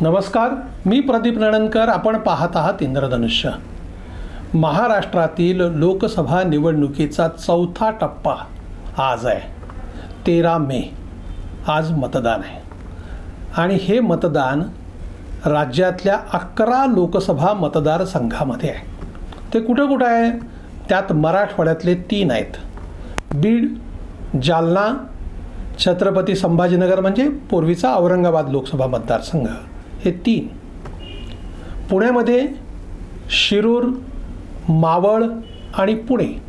नमस्कार मी प्रदीप नणनकर आपण पाहत आहात इंद्रधनुष्य. महाराष्ट्रातील लोकसभा निवडणुकीचा चौथा टप्पा आज आहे. तेरा मे आज मतदान आहे. आणि हे मतदान राज्यातल्या अकरा लोकसभा मतदारसंघामध्ये आहे. ते कुठं कुठं आहे? त्यात मराठवाड्यातले तीन आहेत. बीड जालना छत्रपती संभाजीनगर म्हणजे पूर्वीचा औरंगाबाद लोकसभा मतदारसंघ. हे तीन. पुण्यामध्ये शिरूर मावळ आणि पुणे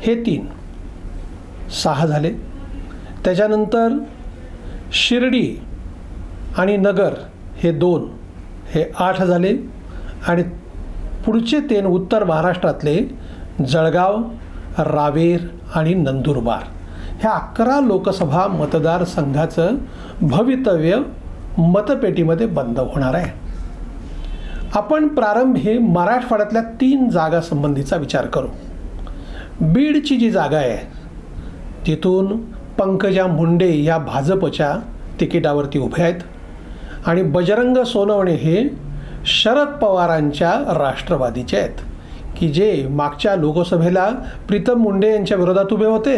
हे तीन. सहा झाले. त्याच्यानंतर शिर्डी आणि नगर हे दोन. हे आठ झाले. आणि पुढचे तीन उत्तर महाराष्ट्रातले जळगाव रावेर आणि नंदुरबार. ह्या अकरा लोकसभा मतदारसंघाचं भवितव्य मतपेटीमध्ये बंद होणार आहे. आपण प्रारंभी मराठवाड्यातल्या तीन जागासंबंधीचा विचार करू. बीडची जी जागा आहे तिथून पंकजा मुंडे या भाजपच्या तिकिटावरती उभे आहेत आणि बजरंग सोनवणे हे शरद पवारांच्या राष्ट्रवादीचे आहेत की जे मागच्या लोकसभेला प्रीतम मुंडे यांच्या विरोधात उभे होते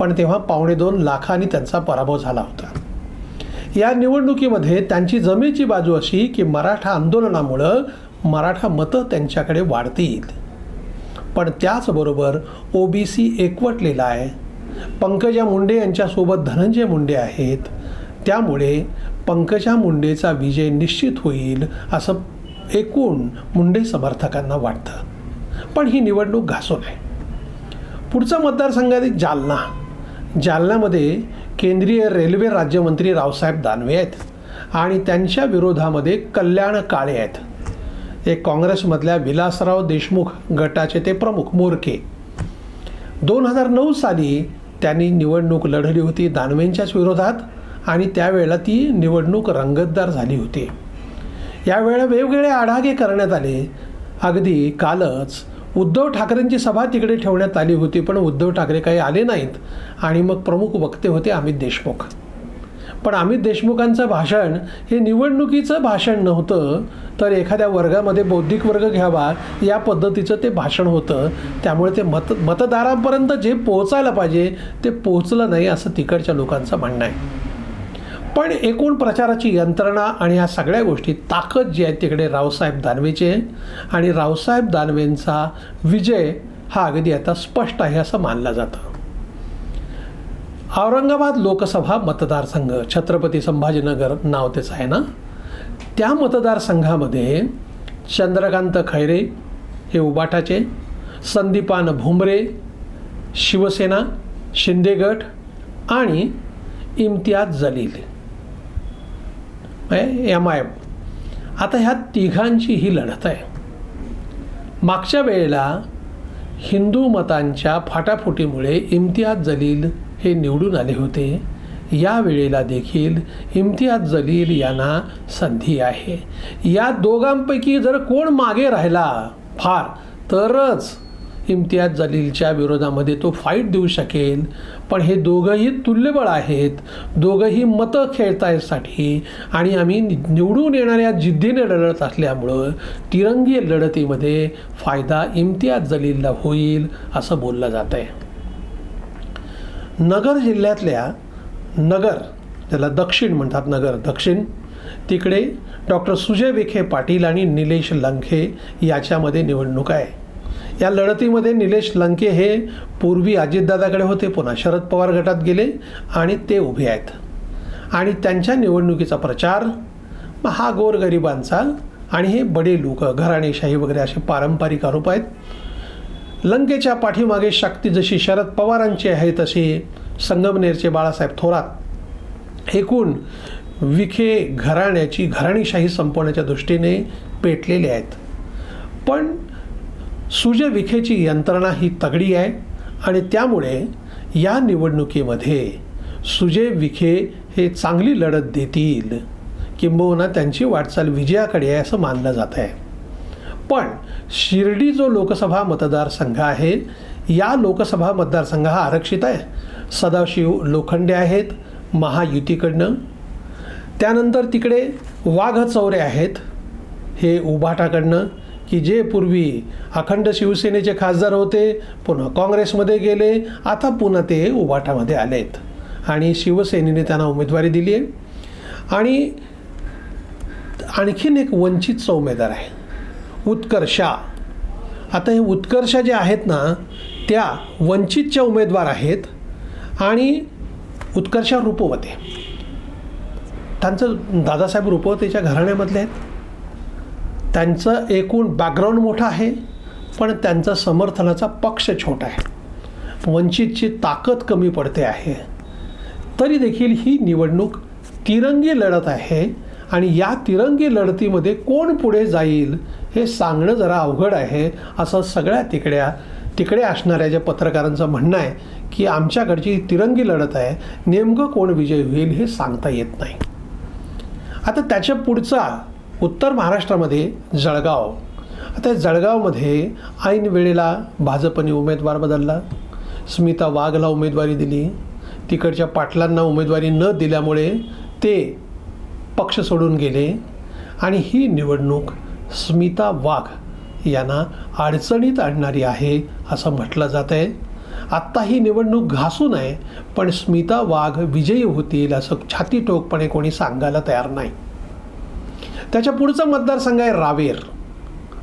पण तेव्हा पावणे दोन लाखांनी त्यांचा पराभव झाला होता. या निवडणुकीमध्ये त्यांची जमेची बाजू अशी की मराठा आंदोलनामुळं मराठा मतं त्यांच्याकडे वाढतील. पण त्याचबरोबर ओ बी सी एकवटलेला आहे. पंकजा मुंडे यांच्यासोबत धनंजय मुंडे आहेत. त्यामुळे पंकजा मुंडेचा विजय निश्चित होईल असं एकूण मुंडे समर्थकांना वाटतं. पण ही निवडणूक घासून आहे. पुढचा मतदारसंघ आहे जालना. जालन्यामध्ये केंद्रीय रेल्वे राज्यमंत्री रावसाहेब दानवे आहेत आणि त्यांच्या विरोधामध्ये कल्याण काळे आहेत. एक काँग्रेसमधल्या विलासराव देशमुख गटाचे ते प्रमुख मोरके. दोन हजार नऊ साली त्यांनी निवडणूक लढली होती दानवेंच्याच विरोधात आणि त्यावेळेला ती निवडणूक रंगतदार झाली होती. यावेळेला वेगवेगळे आढागे करण्यात आले. अगदी कालच उद्धव ठाकरेंची सभा तिकडे ठेवण्यात आली होती पण उद्धव ठाकरे काही आले नाहीत आणि मग प्रमुख वक्ते होते अमित देशमुख. पण अमित देशमुखांचं भाषण हे निवडणुकीचं भाषण नव्हतं तर एखाद्या वर्गामध्ये बौद्धिक वर्ग घ्यावा या पद्धतीचं ते भाषण होतं. त्यामुळे ते मत मतदारांपर्यंत जे पोहोचायला पाहिजे ते पोहोचलं नाही असं तिकडच्या लोकांचं म्हणणं आहे. पण एकूण प्रचाराची यंत्रणा आणि ह्या सगळ्या गोष्टी ताकद जी आहे तिकडे रावसाहेब दानवेची आहे. आणि रावसाहेब दानवेंचा विजय हा अगदी आता स्पष्ट आहे असं मानलं जातं. औरंगाबाद लोकसभा मतदारसंघ छत्रपती संभाजीनगर नाव त्याचं आहे ना? त्या मतदारसंघामध्ये चंद्रकांत खैरे हे उबाटाचे संदीपान भुमरे शिवसेना शिंदेगट आणि Imtiaz Jaleel. M I M आता ह्या तिघांची ही लढत आहे. मागच्या वेळेला हिंदू मतांच्या फाटाफुटीमुळे इम्तियाज जलील हे निवडून आले होते. या वेळेला देखील इम्तियाज जलील यांना संधी आहे. या दोघांपैकी जर कोण मागे राहिला फार तरच इम्तियाज जलीलच्या विरोधामध्ये तो फाईट देऊ शकेल. पण हे दोघंही तुल्यबळ आहेत. दोघंही मतं खेळतायसाठी आणि आम्ही निवडून येणाऱ्या जिद्दीने लढत असल्यामुळं तिरंगी लढतीमध्ये फायदा इम्तियाज जलीलला होईल असं बोललं जात आहे नगर जिल्ह्यातल्या नगर ज्याला दक्षिण म्हणतात नगर दक्षिण. तिकडे डॉक्टर सुजय विखे पाटील आणि निलेश लंखे याच्यामध्ये निवडणूक आहे. या लढतीमध्ये निलेश लंके हे पूर्वी अजितदादाकडे होते पुन्हा शरद पवार गटात गेले आणि ते उभे आहेत. आणि त्यांच्या निवडणुकीचा प्रचार हा गोरगरिबांचा आणि हे बडे लोक घराणेशाही वगैरे असे पारंपरिक आरोप आहेत. लंकेच्या पाठीमागे शक्ती जशी शरद पवारांची आहे तशी संगमनेरचे बाळासाहेब थोरात. एकूण विखे घराण्याची घराणीशाही संपवण्याच्या दृष्टीने पेटलेले आहेत. पण सुजय विखेची यंत्रणा ही तगडी आहे आणि त्यामुळे या निवडणुकीमध्ये सुजय विखे हे चांगली लढत देतील. किंबहुना त्यांची वाटचाल विजयाकडे आहे असं मानलं जात आहे. पण शिर्डी जो लोकसभा मतदारसंघ आहे या लोकसभा मतदारसंघ हा आरक्षित आहे. सदाशिव लोखंडे आहेत महायुतीकडनं. त्यानंतर तिकडे वाघचौरे आहेत हे उभाटाकडनं. की जे पूर्वी अखंड शिवसेनेचे खासदार होते पुन्हा काँग्रेसमध्ये गेले आता पुन्हा ते उभाटामध्ये आलेत. आणि शिवसेनेने त्यांना उमेदवारी दिली आहे. आणि आणखीन एक वंचितचा उमेदवार आहे उत्कर्षा आता हे उत्कर्षा जे आहेत ना त्या वंचितच्या उमेदवार आहेत आणि उत्कर्षा रूपवते. त्यांचं दादासाहेब रूपवतेच्या घराण्यामधले आहेत. त्यांचं एकूण बॅकग्राऊंड मोठं आहे पण त्यांचा समर्थनाचा पक्ष छोटा आहे. वंचितची ताकद कमी पडते आहे. तरी देखील ही निवडणूक तिरंगी लढत आहे आणि या तिरंगी लढतीमध्ये कोण पुढे जाईल हे सांगणं जरा अवघड आहे असं सगळ्या तिकड्या तिकडे असणाऱ्या ज्या पत्रकारांचं म्हणणं आहे की आमच्याकडची तिरंगी लढत आहे नेमकं कोण विजय होईल हे सांगता येत नाही. आता त्याच्या पुढचा उत्तर महाराष्ट्रामध्ये जळगाव. आता जळगावमध्ये ऐन वेळेला भाजपने उमेदवार बदलला. स्मिता वाघला उमेदवारी दिली. तिकडच्या पाटलांना उमेदवारी न दिल्यामुळे ते पक्ष सोडून गेले. आणि ही निवडणूक स्मिता वाघ यांना अडचणीत आणणारी आहे असं म्हटलं जात आहे. आत्ता ही निवडणूक घासू नये पण स्मिता वाघ विजयी होतील असं छातीटोकपणे कोणी सांगायला तयार नाही. त्याच्या पुढचा मतदारसंघ आहे रावेर.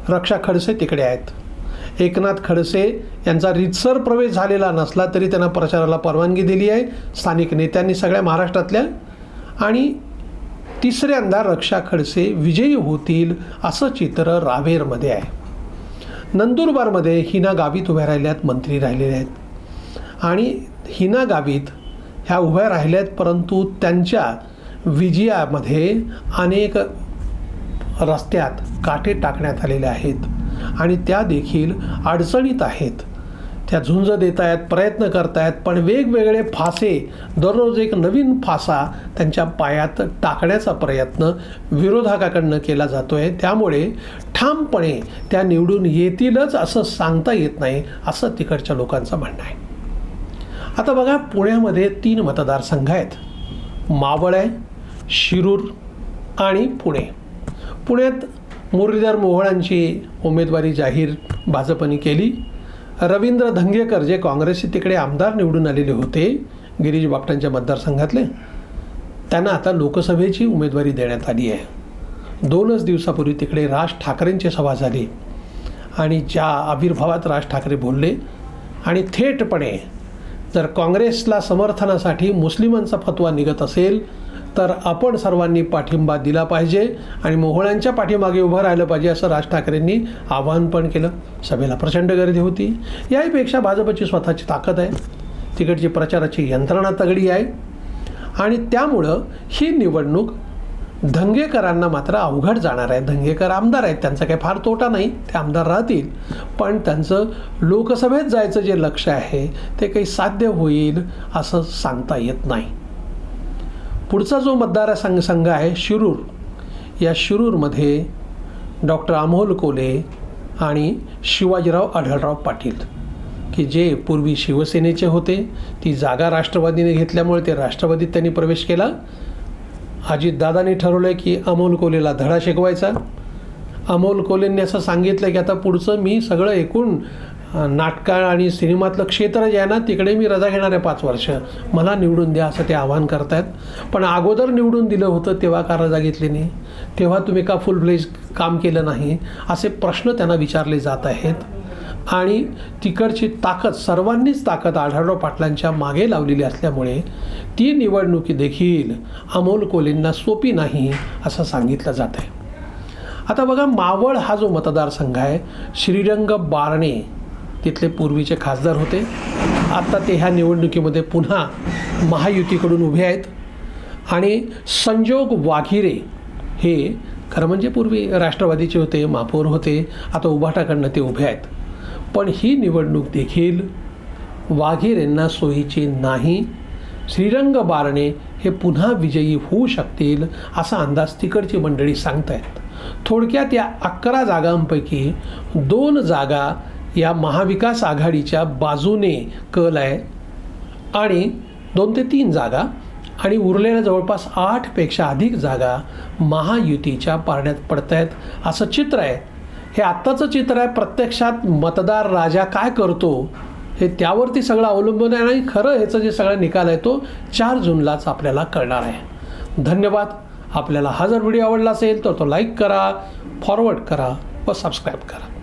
रक्षा खडसे तिकडे आहेत. एकनाथ खडसे यांचा रितसर प्रवेश झालेला नसला तरी त्यांना प्रचाराला परवानगी दिली आहे. स्थानिक नेत्यांनी सगळ्या महाराष्ट्रातल्या आणि तिसऱ्यांदा रक्षा खडसे विजयी होतील असं चित्र रावेरमध्ये आहे. नंदुरबारमध्ये हिना गावित उभ्या राहिल्यात मंत्री राहिलेले आहेत. आणि हिना गावित ह्या उभ्या राहिल्या आहेत परंतु त्यांच्या विजयामध्ये अनेक रस्त्यात काटे टाकण्यात आलेले आहेत आणि त्या देखील अडचणीत आहेत. त्या झुंज देत आहेत प्रयत्न करतायत पण वेगवेगळे फासे दररोज एक नवीन फासा त्यांच्या पायात टाकण्याचा प्रयत्न विरोधकाकडनं केला जातो आहे त्यामुळे ठामपणे त्या निवडून येतीलच असं सांगता येत नाही असं तिकडच्या लोकांचं म्हणणं आहे. आता बघा पुण्यामध्ये तीन मतदारसंघ आहेत. मावळ आहे शिरूर आणि पुणे. पुण्यात मुरलीधर मोहोळांची उमेदवारी जाहीर भाजपने केली. रवींद्र धंगेकर जे काँग्रेसचे तिकडे आमदार निवडून आलेले होते गिरीश बापटांच्या मतदारसंघातले त्यांना आता लोकसभेची उमेदवारी देण्यात आली आहे. दोनच दिवसापूर्वी तिकडे राज ठाकरेंची सभा झाली आणि ज्या आविर्भावात राज ठाकरे बोलले आणि थेटपणे जर काँग्रेसला समर्थनासाठी मुस्लिमांचा फतवा निघत असेल तर आपण सर्वांनी पाठिंबा दिला पाहिजे आणि मोहोळ्यांच्या पाठीमागे उभं राहिलं पाहिजे असं राज ठाकरेंनी आवाहन पण केलं. सभेला प्रचंड गर्दी होती. याहीपेक्षा भाजपची स्वतःची ताकद आहे. तिकडची प्रचाराची यंत्रणा तगडी आहे. आणि त्यामुळं ही निवडणूक धंगेकरांना मात्र अवघड जाणार आहे. धंगेकर आमदार आहेत. त्यांचा काही फार तोटा नाही. ते आमदार राहतील. पण त्यांचं लोकसभेत जायचं जे लक्ष आहे ते काही साध्य होईल असं सांगता येत नाही. पुढचा जो मतदारसंघ संघ आहे शिरूर. या शिरूरमध्ये डॉक्टर अमोल कोले आणि शिवाजीराव आढळराव पाटील की जे पूर्वी शिवसेनेचे होते ती जागा राष्ट्रवादीने घेतल्यामुळे ते राष्ट्रवादीत त्यांनी प्रवेश केला. अजितदादांनी ठरवलं आहे की अमोल कोलेला धडा शिकवायचा. अमोल कोलेंनी असं सांगितलं की आता पुढचं मी सगळं एकूण नाटका आणि सिनेमातलं क्षेत्र जे आहे ना तिकडे मी रजा घेणार आहे पाच वर्ष. मला निवडून द्या असं ते आवाहन करतायत. पण अगोदर निवडून दिलं होतं तेव्हा का रजा घेतली नाही? तेव्हा तुम्ही का फुल ब्लेज काम केलं नाही? असे प्रश्न त्यांना विचारले जात आहेत. आणि तिकडची ताकद सर्वांनीच ताकद आढळराव पाटलांच्या मागे लावलेली असल्यामुळे ती निवडणुकी देखील अमोल कोलेंना सोपी नाही असं सांगितलं जात आहे आता बघा मावळ हा जो मतदारसंघ आहे श्रीरंग बारणे तिथले पूर्वीचे खासदार होते. आत्ता ते ह्या निवडणुकीमध्ये पुन्हा महायुतीकडून उभे आहेत. आणि संजोग वाघिरे हे खरं म्हणजे पूर्वी राष्ट्रवादीचे होते महापौर होते आता उभाटाकडनं ते उभे आहेत. पण ही निवडणूक देखील वाघिरेंना सोयीची नाही. श्रीरंग बारणे हे पुन्हा विजयी होऊ शकतील असा अंदाज तिकडची मंडळी सांगत आहेत थोडक्यात या अकरा जागांपैकी दोन जागा या महाविकास आघाडीच्या बाजूने कल आहे. आणि दोन ते तीन जागा आणि उरलेल्या जवळपास आठपेक्षा अधिक जागा महायुतीच्या पारण्यात पडत आहेत असं चित्र आहे. हे आत्ताचं चित्र आहे प्रत्यक्षात मतदार राजा काय करतो हे त्यावरती सगळं अवलंबून आहे आणि खरं ह्याचा जे सगळा निकाल आहे तो चार जूनलाच आपल्याला कळणार आहे. धन्यवाद. आपल्याला हा जर व्हिडिओ आवडला असेल तर तो लाईक करा फॉरवर्ड करा व सबस्क्राईब करा.